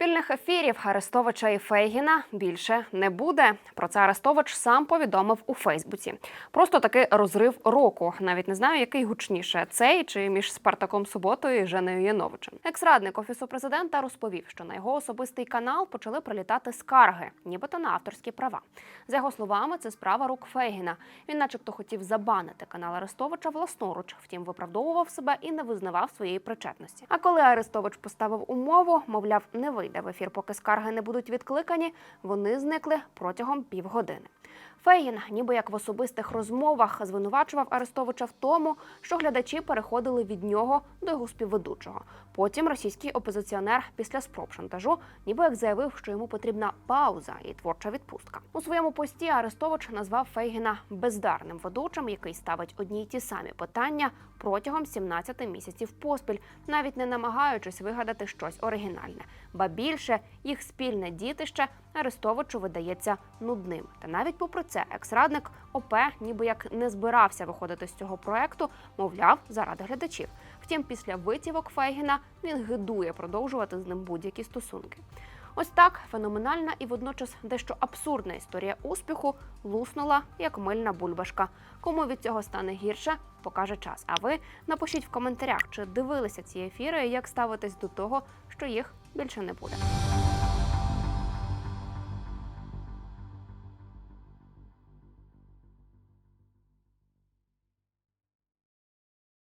Спільних ефірів Арестовича і Фейгіна більше не буде. Про це Арестович сам повідомив у Фейсбуці. Просто такий розрив року. Навіть не знаю, який гучніше цей чи між Спартаком Суботою і Женею Яновичем. Екс-радник офісу президента розповів, що на його особистий канал почали прилітати скарги, нібито на авторські права. За його словами, це справа рук Фейгіна. Він, начебто, хотів забанити канал Арестовича власноруч, втім виправдовував себе і не визнавав своєї причетності. А коли Арестович поставив умову, мовляв, не вийде в ефір, поки скарги не будуть відкликані, вони зникли протягом півгодини. Фейгін, ніби як в особистих розмовах, звинувачував Арестовича в тому, що глядачі переходили від нього до його співведучого. Потім російський опозиціонер після спроб шантажу, ніби як заявив, що йому потрібна пауза і творча відпустка. У своєму пості Арестович назвав Фейгіна бездарним ведучим, який ставить одні й ті самі питання протягом 17 місяців поспіль, навіть не намагаючись вигадати щось оригінальне. Ба більше їх спільне дітище Арестовичу видається нудним. Та навіть попри це, екс-радник ОП ніби як не збирався виходити з цього проекту, мовляв, заради глядачів. Втім, після витівок Фейгіна він гидує продовжувати з ним будь-які стосунки. Ось так феноменальна і водночас дещо абсурдна історія успіху луснула як мильна бульбашка. Кому від цього стане гірше, покаже час. А ви напишіть в коментарях, чи дивилися ці ефіри, і як ставитесь до того, що їх більше не буде.